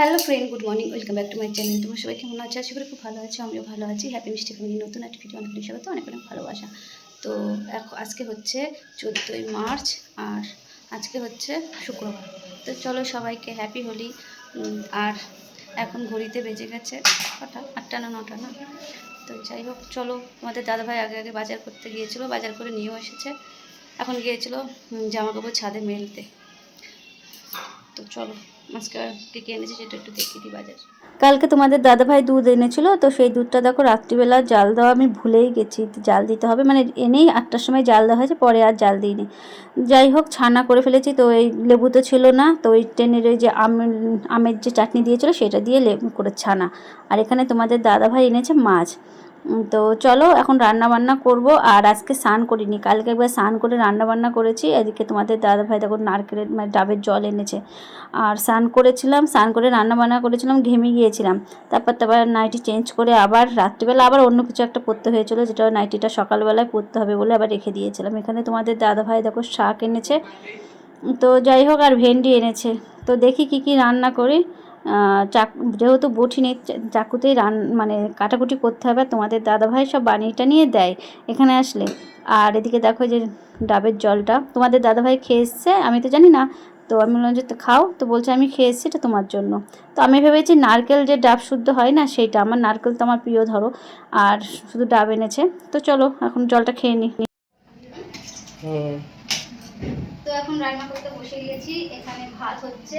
Hello friend good morning welcome back to my channel তোমার সবাই কেমন আছে? আশা করি খুব ভালো আছে আমিও ভালো আছি। হ্যাপি মিষ্টি ফ্যামিলি নতুন একটা ভিডিও অনেক তো অনেক অনেক ভালোবাসা। তো এখন আজকে হচ্ছে চোদ্দোই মার্চ আর আজকে হচ্ছে শুক্রবার। তো চলো সবাইকে হ্যাপি হোলি আর এখন ঘড়িতে বেজে গেছে কটা? আটটা না নটা না? তো যাই হোক চলো আমাদের দাদাভাই আগে আগে বাজার করতে গিয়েছিল বাজার করে নিয়েও এসেছে। এখন গিয়েছিল উম, জামা কাপড় ছাদে মেলতে। তো চলো, আজকে এনেছে সেটা একটু দেখিয়ে দিই বাজার। কালকে তোমাদের দাদাভাই দুধ এনেছিল, তো সেই দুধটা দেখো রাত্রিবেলা জাল দেওয়া আমি ভুলেই গেছি, জাল দিতে হবে। মানে এনেই আটটার সময় জাল দেওয়া হয়েছে, পরে আর জাল দিইনি। যাই হোক, ছানা করে ফেলেছি, তো এই লেবু তো ছিল না, তো ওই ট্রেনের ওই যে আম, আমের যে চাটনি দিয়েছিল, সেটা দিয়ে লেবু করে ছানা। আর এখানে তোমাদের দাদাভাই এনেছে মাছ। তো চলো এখন রান্না বান্না করব, আর আজকে স্নান করিনি। কালকে একবার স্নান করে রান্না বান্না করেছি। এদিকে তোমাদের দাদাভাই দেখো নারকেলের মানে ডাবের জল এনেছে। আর স্নান করেছিলাম, স্নান করে রান্না বান্না করেছিলাম, ঘেমে গিয়েছিলাম। তারপর তারপর নাইটি চেঞ্জ করে আবার রাত্রিবেলা আবার অন্য কিছু একটা পরতে হয়েছিল, যেটা নাইটিটা সকালবেলায় পরতে হবে বলে আবার রেখে দিয়েছিলাম। এখানে তোমাদের দাদাভাই দেখো শাক এনেছে। তো যাই হোক, আর ভেন্ডি এনেছে। তো দেখি কি কি রান্না করি। চাক, যেহেতু বটি নেই চাকুতেই রান মানে কাটাকুটি করতে হবে, তোমাদের দাদাভাই সব বানিয়ে টানিয়ে দেয় এখানে আসলে। আর এদিকে দেখো যে ডাবের জলটা, তোমাদের দাদাভাই খেয়ে এসছে? আমি তো জানি না। তো আমি বললাম যে খাও। তো বলছে, আমি খেয়ে এসেছি, এটা তোমার জন্য। তো আমি ভেবেছি নারকেল যে ডাব শুদ্ধ হয় না, সেইটা। আমার নারকেল তো আমার প্রিয়, ধরো। আর শুধু ডাব এনেছে। তো চলো, এখন জলটা খেয়ে নিই তো এখন রান্না করতে বসে গিয়েছি। এখানে ভাত হচ্ছে,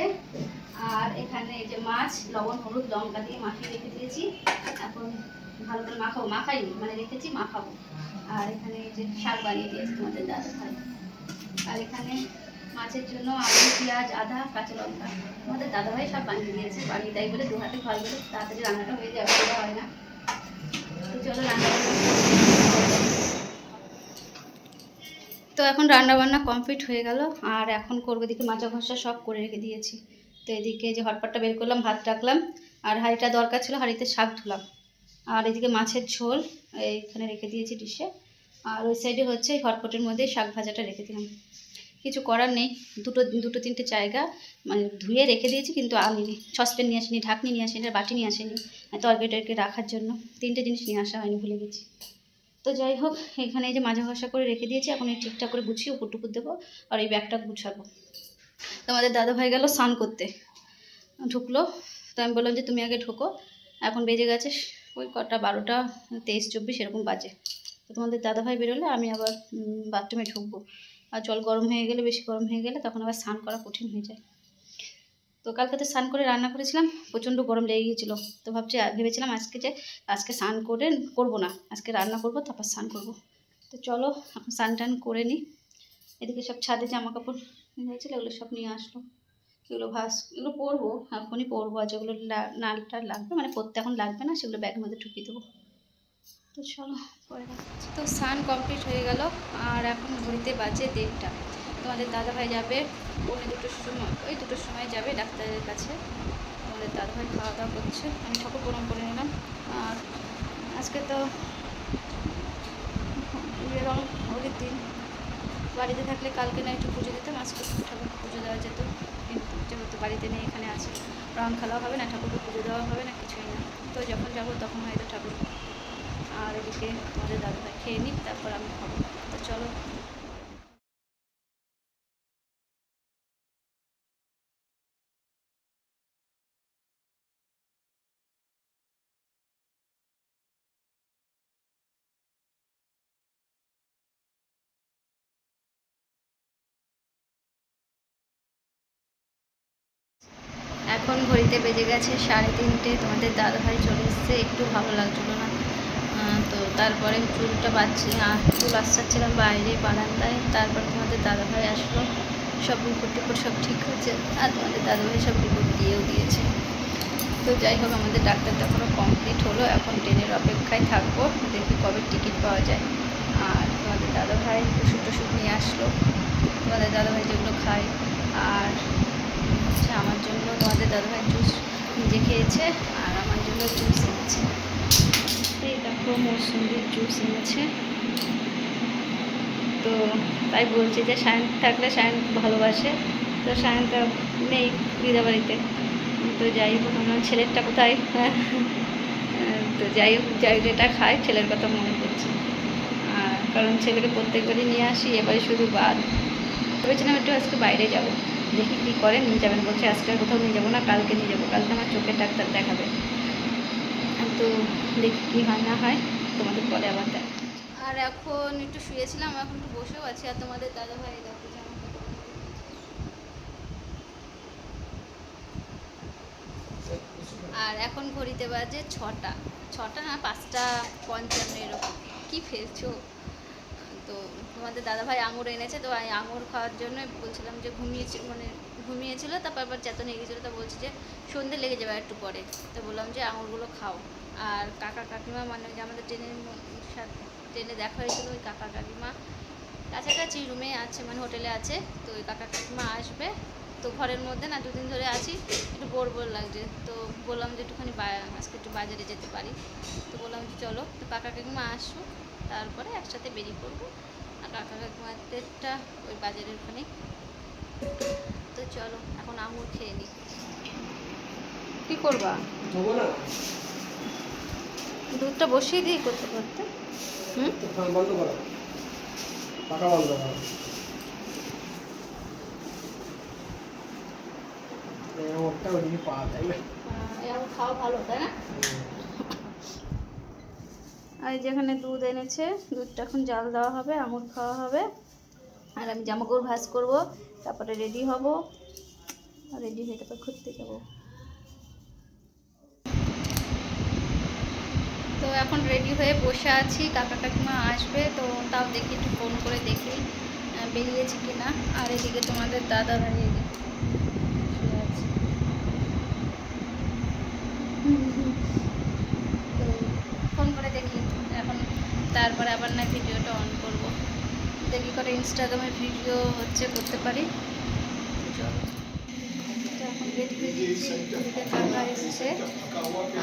আর এখানে যে মাছ, লবণ, হলুদ, লঙ্কা দিয়ে মাখিয়ে রেখে দিয়েছি। এখন ভালো করে মাখাবো। মাখাইনি মানে রেখেছি, মাখাবো। আর এখানে যে শাক বানিয়ে দিয়েছি তোমাদের দাদা ভাই আর এখানে মাছের জন্য আলু, পেঁয়াজ, আদা, কাঁচা লঙ্কা। তোমাদের দাদাভাই সব বানিয়ে দিয়েছে, বানিয়ে দেয় বলে দু হাতে ঘর বলে তাড়াতাড়ি রান্নাটা হয়ে যাবে হয় না। তো চলো রান্না বান্না করি। তো এখন রান্না বান্না কমপ্লিট হয়ে গেল, আর এখন করব এদিকে মাজা ঘষা সব করে রেখে দিয়েছি। তো এদিকে যে হটপটটা বের করলাম, ভাত রাখলাম, আর হাঁড়িটা দরকার ছিল হাঁড়িতে শাক ধুলাম। আর এদিকে মাছের ঝোল, এইখানে রেখে দিয়েছি ডিশে। আর ওই সাইডে হচ্ছে হটপটের মধ্যে শাক ভাজাটা রেখে দিলাম। কিছু করার নেই, দুটো দুটো তিনটে জায়গা মানে ধুয়ে রেখে দিয়েছি, কিন্তু আনিনি সসপ্যান নিয়ে আসিনি, ঢাকনি নিয়ে আসিনি বাটি নিয়ে আসিনি তরকারি টরকারি রাখার জন্য। তিনটে জিনিস নিয়ে আসা হয়নি, ভুলে গেছি। তো যাই হোক, এখানে এই যে মাজা ঘষা করে রেখে দিয়েছি, এখন এই ঠিকঠাক করে গুছিয়ে উপর টুকুর দেবো আর এই ব্যাগটা গুছাবো। তোমাদের দাদা ভাই গেল স্নান করতে। ঢুকলো, তো আমি বললাম যে তুমি আগে ঢোকো। এখন বেজে গেছে ওই কটা বারোটা তেইশ চব্বিশ, এরকম বাজে। তো তোমাদের দাদা ভাই বেরোলে, আমি আবার বাথরুমে ঢুকবো। আর জল গরম হয়ে গেলে, বেশি গরম হয়ে গেলে, তখন আবার স্নান করা কঠিন হয়ে যায়। তো কালকে তো স্নান করে রান্না করেছিলাম, প্রচণ্ড গরম লেগে গিয়েছিল। তো ভাবছি ভেবেছিলাম আজকে যে, আজকে স্নান করে করব না, আজকে রান্না করব, তারপর স্নান করব। তো চলো, এখন স্নান টান করে নিই এদিকে সব ছাদে জামা কাপড় হয়েছিল, এগুলো সব নিয়ে আসলো। এগুলো ভাস, এগুলো পরবো, এখনই পরবো, আর যেগুলো নালটা লাগবে মানে পরতে এখন লাগবে না, সেগুলো ব্যাগের মধ্যে ঢুকিয়ে দেবো। তো চলো, পরে তো স্নান কমপ্লিট হয়ে গেল, আর এখন ঘড়িতে বাজে দেড়টা। তোমাদের দাদাভাই যাবে পৌনে দুটোর সময়, ওই দুটোর সময় যাবে ডাক্তারের কাছে। তোমাদের দাদাভাই খাওয়া দাওয়া করছে। আমি ঠাকুর প্রণাম করে নিলাম। আর আজকে তো রং হোলির দিন। বাড়িতে থাকলে কালকে না একটু পুজো দিতাম, আজকে ঠাকুরকে পুজো দেওয়া যেত। কিন্তু যেহেতু বাড়িতে নেই, এখানে আছে। রং খেলাও হবে না, ঠাকুরকে পুজো দেওয়া হবে না, কিছুই না। তো যখন যাব তখন হয়তো ঠাকুর। আর এদিকে তোমাদের দাদাভাই খেয়ে নিই তারপর আমি খাব। তো চলো। এখন ঘড়িতে বেজে গেছে সাড়ে তিনটে, তোমাদের দাদাভাই চলে এসছে, একটু ভালো লাগছিল না। তো তারপরে চুলটা আর চুল আসছিলাম বাইরে বারান্দায়, তারপর তোমাদের দাদাভাই আসলো। সব রিপোর্ট টিপোর্ট সব ঠিক হয়েছে, আর তোমাদের দাদাভাই সব রিপোর্ট দিয়েও দিয়েছে। তো যাই হোক, আমাদের ডাক্তারটা এখনও কমপ্লিট হলো, এখন ট্রেনের অপেক্ষায় থাকব, দেখি কবে টিকিট পাওয়া যায়। আর তোমাদের দাদাভাই ওষুধ টষুধ নিয়ে আসলো, তোমাদের দাদাভাই যেগুলো খায়, আর হচ্ছে আমার জন্য তোমাদের দাদাভাই জুস নিজে খেয়েছে আর আমার জন্য জুস এনেছে। এই দেখো মৌসুমির জুস এনেছে। তো তাই বলছি যে সায়ন থাকলে সায়ন ভালোবাসে। তো সায়নটা নেই দিদা বাড়িতে তো যাই হোক, আমার ছেলেরটা কোথায়? হ্যাঁ। তো যাই হোক, যাই যেটা খায়, ছেলের কথা মনে পড়ছে। আর কারণ ছেলেকে প্রত্যেকবারই নিয়ে আসি, এবারে শুধু বাদ। ভেবেছিলাম একটু আজকে বাইরে যাব। দেখি কী করে, নিয়ে যাবেন বলছে, আজকে কোথাও নিয়ে যাব না, কালকে নিয়ে যাব। কালকে আমার চোখের ডাক্তার দেখাবে। তো দেখি কী হয়, না হয়, তোমাদের পরে আবার দেখ আর এখন একটু শুয়েছিলাম, এখন একটু বসেও আছি, আর তোমাদের দাদা ভাই আর এখন ঘড়িতে বাজে ছটা ছটা না পাঁচটা পঞ্চান্ন এরকম। কী ফেলছো? তোমাদের দাদাভাই আঙুর এনেছে, তো আমি আঙুর খাওয়ার জন্য বলছিলাম যে ঘুমিয়েছি মানে ঘুমিয়েছিল, তারপর আবার চেতন হয়ে গেছিল তো বলছি যে সন্ধে লেগে যাবে একটু পরে। তো বললাম যে আঙুরগুলো খাও। আর কাকা কাকিমা মানে যে আমাদের ট্রেনের ট্রেনে দেখা হয়েছিল, ওই কাকা কাকিমা কাছাকাছি রুমে আছে মানে হোটেলে আছে, তো ওই কাকা কাকিমা আসবে। তো ঘরের মধ্যে না দুদিন ধরে আছি, একটু বোর বোর লাগছে, তো বললাম যে একটুখানি আজকে একটু বাজারে যেতে পারি। তো বললাম যে চলো, তো কাকা কাকিমা আসুক, তারপরে একসাথে বেরিয়ে পড়ব। কাকা কাকিমাদেরটা ওই বাজারের ওখানে। তো চলো এখন আঙুর খেয়ে নিই। কি করবা? দুধটা বসিয়ে দিই করতে করতে? হুম? তো বন্ধ করো। বন্ধ করো। ওদিকে পাওয়া না এখন খাওয়া ভালো তাই না? আর যেখানে দুধ এনেছে, দুধটা এখন জাল দেওয়া হবে আঙুর খাওয়া হবে। আর আমি জামাকাপড় ভাজ করব, তারপরে রেডি হব। রেডি হয়ে তারপর ঘুরতে যাব। তো এখন রেডি হয়ে বসে আছি, কাকা কাকিমা আসবে, তো তাও দেখি একটু ফোন করে দেখি বেরিয়েছে কি না আর এদিকে তোমাদের দাদা ভাই এদিকে শুয়ে আছে তো ফোন করে দেখি এখন তারপরে আবার না ভিডিওটা অন করব। দেখি করে ইনস্টাগ্রামে ভিডিও হচ্ছে করতে পারি।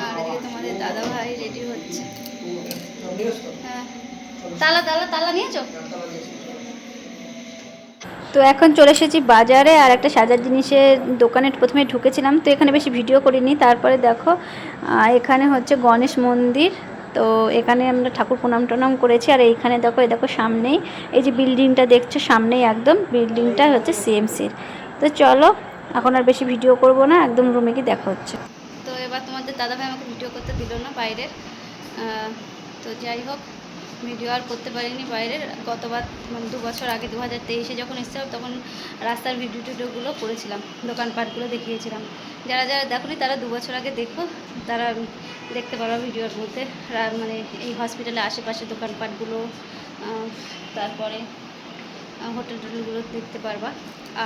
আর এদিকে তোমাদের দাদা ভাই রেডি হচ্ছে। হ্যাঁ। তালা তালা তালা নিয়েছো? তো এখন চলে এসেছি বাজারে, আর একটা সাজার জিনিসের দোকানে প্রথমে ঢুকেছিলাম, তো এখানে বেশি ভিডিও করিনি। তারপরে দেখো এখানে হচ্ছে গণেশ মন্দির তো এখানে আমরা ঠাকুর প্রণাম টনাম করেছি। আর এইখানে দেখো, এই দেখো সামনেই, এই যে বিল্ডিংটা দেখছ, সামনেই একদম বিল্ডিংটা হচ্ছে সিএমসির তো চলো, এখন আর বেশি ভিডিও করব না, একদম রুমে কি দেখা হচ্ছে। তো এবার তোমাদের দাদাভাই আমাকে ভিডিও করতে দিল না বাইরের। তো যাই হোক ভিডিও আর করতে পারিনি বাইরের। গতবার মানে দু বছর আগে দু হাজার তেইশে যখন এসেছিলাম, তখন রাস্তার ভিডিও টিডিওগুলো করেছিলাম, দোকানপাটগুলো দেখিয়েছিলাম। যারা যারা দেখোনি, তারা দু বছর আগে দেখো, তারা দেখতে পারো ভিডিওর মধ্যে। মানে এই হসপিটালের আশেপাশে দোকানপাটগুলো তারপরে হোটেল টোটেলগুলো দেখতে পারবা।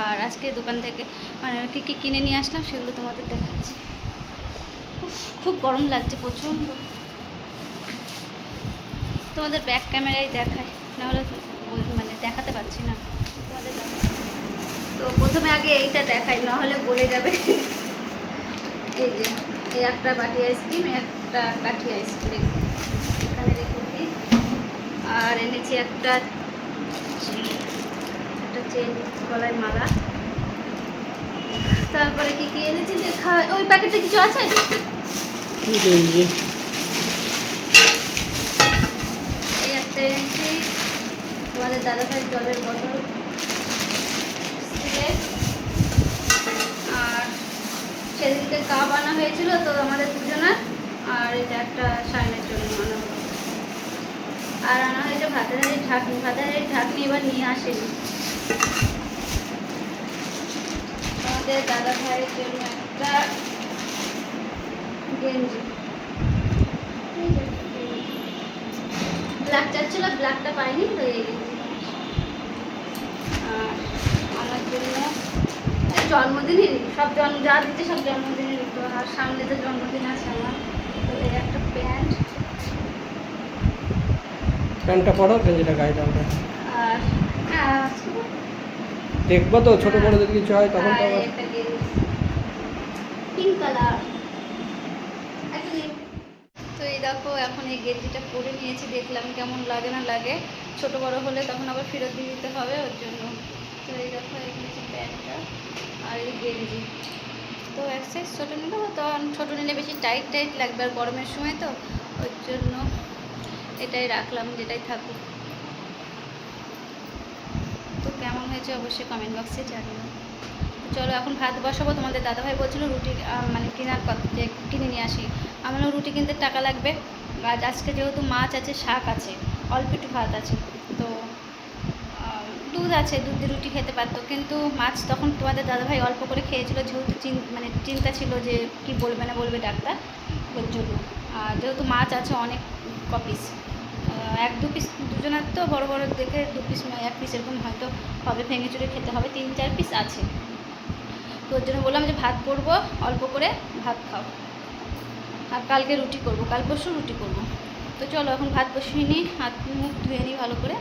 আর আজকে দোকান থেকে মানে কী কী কিনে নিয়ে আসলাম, সেগুলো তোমাদের দেখাচ্ছি। খুব গরম লাগছে প্রচণ্ড। তোমাদের ব্যাক ক্যামেরায় দেখায়, নাহলে মানে দেখাতে পারছি না। তোমাদের তো প্রথমে আগে এইটা দেখাই, নাহলে বলে যাবে। এই যে, এই একটা বাটি আইসক্রিম একটা কাঠি আইসক্রিম। এখানে রেখেছি আর এনেছি একটা একটা চেন গলায় মালা। তারপরে কি কি এনেছি? দেখা ওই প্যাকেটে কিছু আছে কি করবি এই একটা এনেছি তোমাদের দাদা ভাই জলের বোতল। আর সেদিনকে কাপ আনা হয়েছিল তো আমাদের দুজনের, আর এটা একটা সাইনের জন্য আনা আর আনা হয়েছে ভাতের ঢাকনি। ভাতের হাঁড়ির ঢাকনি এবার নিয়ে আসেনি। আমাদের দাদা ভাইয়ের জন্য একটা গেঞ্জি। এই যে গেঞ্জি। ব্ল্যাক চাচ্ছিল ব্ল্যাকটা পাইনি, তো এই গেঞ্জি আর আমার জন্য জন্মদিনই সব জন্ম যা দিচ্ছে সব জন্মদিনে নিত আর সামনে তো জন্মদিন আছে আমার। তো এই একটা প্যান্ট। প্যান্টটা পরো গেঞ্জিটা গায়ে দাও। আর আর দেখব তো ছোট বড় যদি কিছু হয় তখন পিঙ্ক কালার তো এই দেখো এখন এই গেঞ্জিটা পরে নিয়েছি। দেখলাম কেমন লাগে না লাগে। ছোট বড় হলে তখন আবার ফেরত দিয়ে দিতে হবে ওর জন্য। তো এই দেখো এখানে হচ্ছে প্যান্টটা আর এই গেঞ্জি। তো এক সাইজ ছোটো নিলেও তো ছোটো নিলে বেশি টাইট টাইট লাগবে আর গরমের সময় তো ওর জন্য এটাই রাখলাম, যেটাই থাকুক। তো কেমন হয়েছে অবশ্যই কমেন্ট বক্সে জানিও। চলো, এখন ভাত বসাবো, তোমাদের দাদাভাই বলছিল রুটি মানে কেনার যে কিনে নিয়ে আসি। আমারও রুটি কিনতে টাকা লাগবে। আজকে যেহেতু মাছ আছে, শাক আছে, অল্প একটু ভাত আছে, তো দুধ আছে, দুধ রুটি খেতে পারতো। কিন্তু মাছ তখন তোমাদের দাদাভাই অল্প করে খেয়েছিল, যেহেতু মানে চিন্তা ছিল যে কি বলবে না বলবে ডাক্তার, ওর জন্য। আর যেহেতু মাছ আছে অনেক কপিস এক দু পিস দুজনের তো বড় বড় দেখে দু পিস এক পিস এরকম হয়তো হবে ভেঙে চুরে খেতে হবে, তিন চার পিস আছে। তো ওর জন্য বললাম যে ভাত করব, অল্প করে ভাত খাও। আর কালকে রুটি করব, কাল পরশু রুটি করব। তো চলো এখন ভাত বসিয়ে নিই, হাত মুখ ধুয়ে নিই ভালো করে।